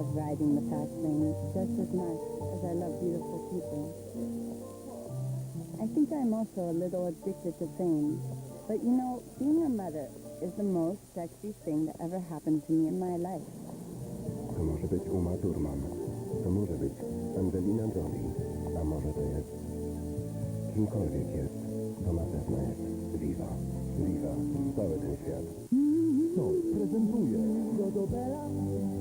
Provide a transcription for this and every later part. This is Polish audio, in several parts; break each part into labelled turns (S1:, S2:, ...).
S1: love riding the fast lanes just as much as I love beautiful people. I think I'm also a little addicted to fame. But you know, being a mother is the most sexy thing that ever happened to me in my life.
S2: To może być Uma Thurman. To może być Angelina Jolie. A może to jest... Kimkolwiek jest, to na pewno jest Viva. Viva. Cały ten świat.
S3: Coś prezentuje. Jodobela,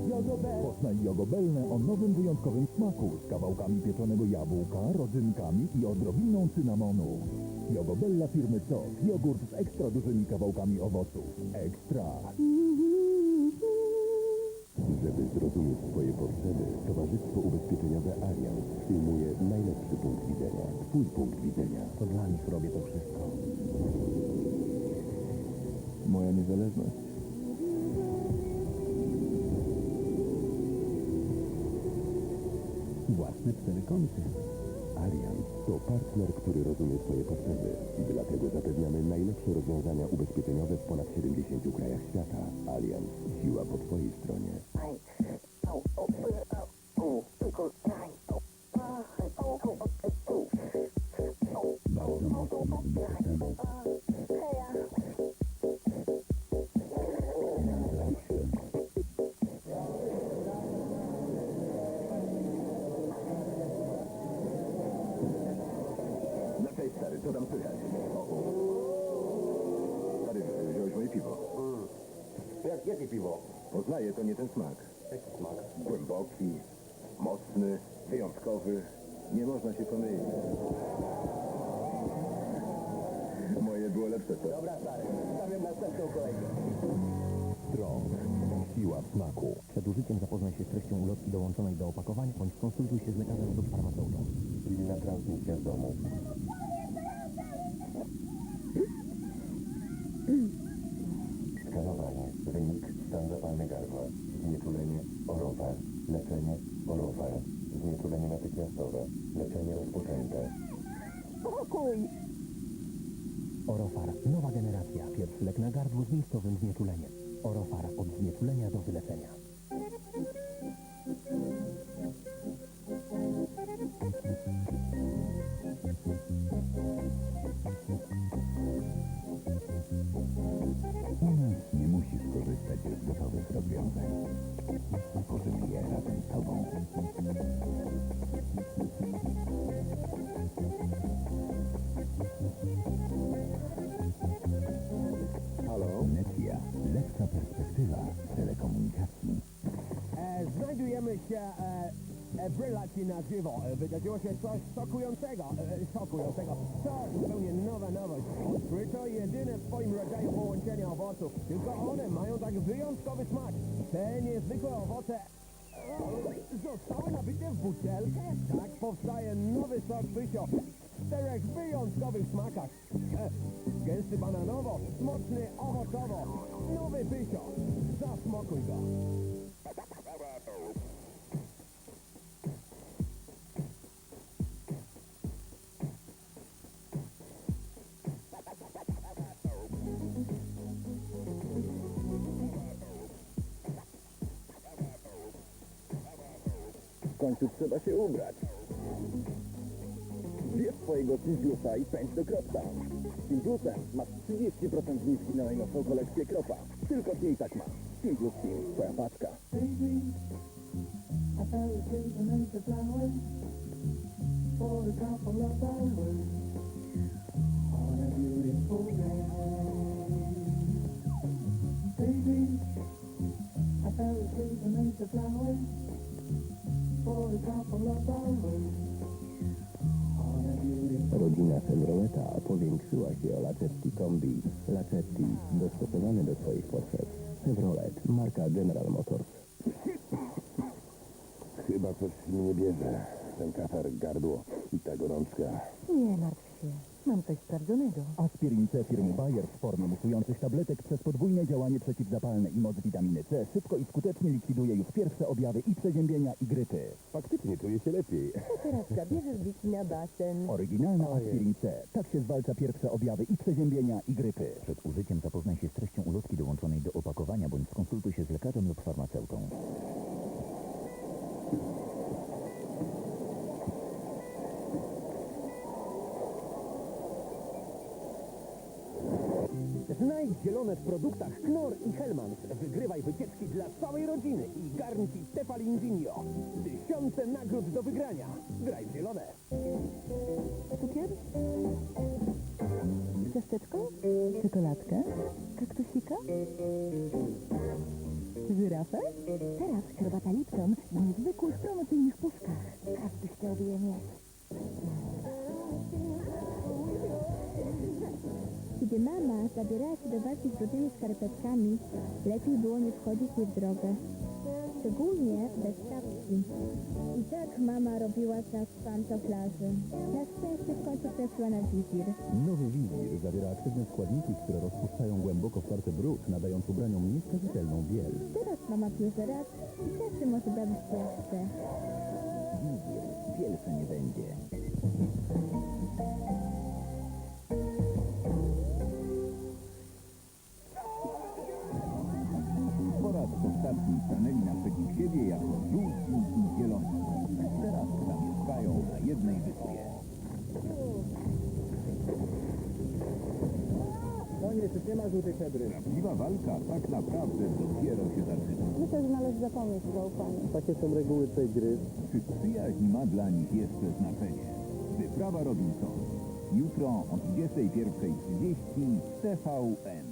S3: jodobela. Poznaj jogobelne o nowym wyjątkowym smaku z kawałkami pieczonego jabłka, rodzynkami i odrobiną cynamonu. Jogobella firmy COS. Jogurt z ekstra dużymi kawałkami owoców. Ekstra.
S2: Żeby zrozumieć swoje potrzeby, Towarzystwo Ubezpieczeniowe Allianz przyjmuje najlepszy punkt widzenia. Twój punkt widzenia.
S3: To dla nich robię to wszystko. Moja niezależność.
S2: Własne cztery kąty. Allianz to partner, który rozumie Twoje potrzeby. Dlatego zapewniamy najlepsze rozwiązania ubezpieczeniowe w ponad 70 krajach świata. Allianz. Siła po Twojej stronie. Bardzo mocno
S3: co tam słychać? Stary, wziąłeś moje piwo.
S2: Jak, jakie piwo?
S3: Poznaję, to nie ten smak.
S2: Jaki smak?
S3: Głęboki, mocny, wyjątkowy. Nie można się pomylić. Moje było lepsze, co? Dobra, stary. Stawiam następną kolejkę.
S4: Strong. Siła w smaku. Przed użyciem zapoznaj się z treścią ulotki dołączonej do opakowania bądź skonsultuj się z lekarzem lub farmaceutą.
S2: Pilna transmisja z domu. Orowe. Leczenie. Orowe. Znieczulenie natychmiastowe. Leczenie rozpoczęte.
S4: Orofar. Nowa generacja. Pierwszy lek na gardło z miejscowym znieczuleniem. Orofar. Od znieczulenia do wyleczenia.
S5: Się e, e, w relacji na żywo. E, wydarzyło się coś szokującego, e, szokującego. To zupełnie nowa nowość. Odkryto jedyne w swoim rodzaju połączenie owoców. Tylko one mają tak wyjątkowy smak. Te niezwykłe owoce e, zostały nabite w butelkę. Tak powstaje nowy sok pysio. W czterech wyjątkowych smakach. E, gęsty bananowo, mocny owocowo. Nowy pysio. Zasmokuj go.
S3: W końcu trzeba się ubrać. Bierz swojego Simplusa i pędź do Kropsa. Z Simplusem masz 30% zniżki na najnowszą kolekcję Kropa. Tylko z niej tak masz. Simplus Film, twoja paczka.
S6: I for a couple of hours on a beautiful day.
S2: Chevroleta powiększyła się o Lacetti Kombi. Lacetti dostosowany do Twoich potrzeb. Chevrolet, marka General Motors. Chyba coś mnie bierze. Ten katar, gardło i ta gorączka.
S1: Nie martw coś sprawdzonego.
S3: Aspirin C firmy Bayer w formie musujących tabletek przez podwójne działanie przeciwzapalne i moc witaminy C szybko i skutecznie likwiduje już pierwsze objawy i przeziębienia i grypy.
S2: Faktycznie czuję się lepiej.
S1: Teraz zabierzesz Wiki na basen.
S3: Oryginalna aspirin C. Tak się zwalcza pierwsze objawy i przeziębienia i grypy.
S4: Przed użyciem zapoznaj się z treścią ulotki dołączonej do opakowania bądź skonsultuj się z lekarzem lub farmaceutą.
S5: Znajdź zielone w produktach Knorr i Hellmann's. Wygrywaj wycieczki dla całej rodziny i garnki Tefalin Zinio. Tysiące nagród do wygrania. Graj w zielone.
S1: Cukier? Ciasteczko? Czekoladkę? Kaktusika? Żyrafę? Teraz herbata Lipton w niezwykłych promocyjnych puszkach. Każdy chciałby je mieć.
S7: Gdy mama zabierała się do walki z brudnymi skarpetkami, lepiej było nie wchodzić jej w drogę. Szczególnie bez czapki. I tak mama robiła nas w pantoflarzy. Na szczęście w końcu trafiła na wizir.
S3: Nowy wizir zawiera aktywne składniki, które rozpuszczają głęboko wtarty brud, nadając ubraniom nieskazitelną biel.
S7: Teraz mama bierze raz i każdy może bawić się jak chce.
S3: Wizir. Bielce nie będzie. Jednej wyspie.
S5: Koniec, już nie ma żółtej febry.
S3: Prawdziwa walka tak naprawdę dopiero się zaczyna.
S1: Myślę, że należy zapomnieć o zaufaniu.
S5: Takie są reguły tej gry.
S3: Czy przyjaźń ma dla nich jeszcze znaczenie? Wyprawa Robinson. Jutro o 21.30 w TVN.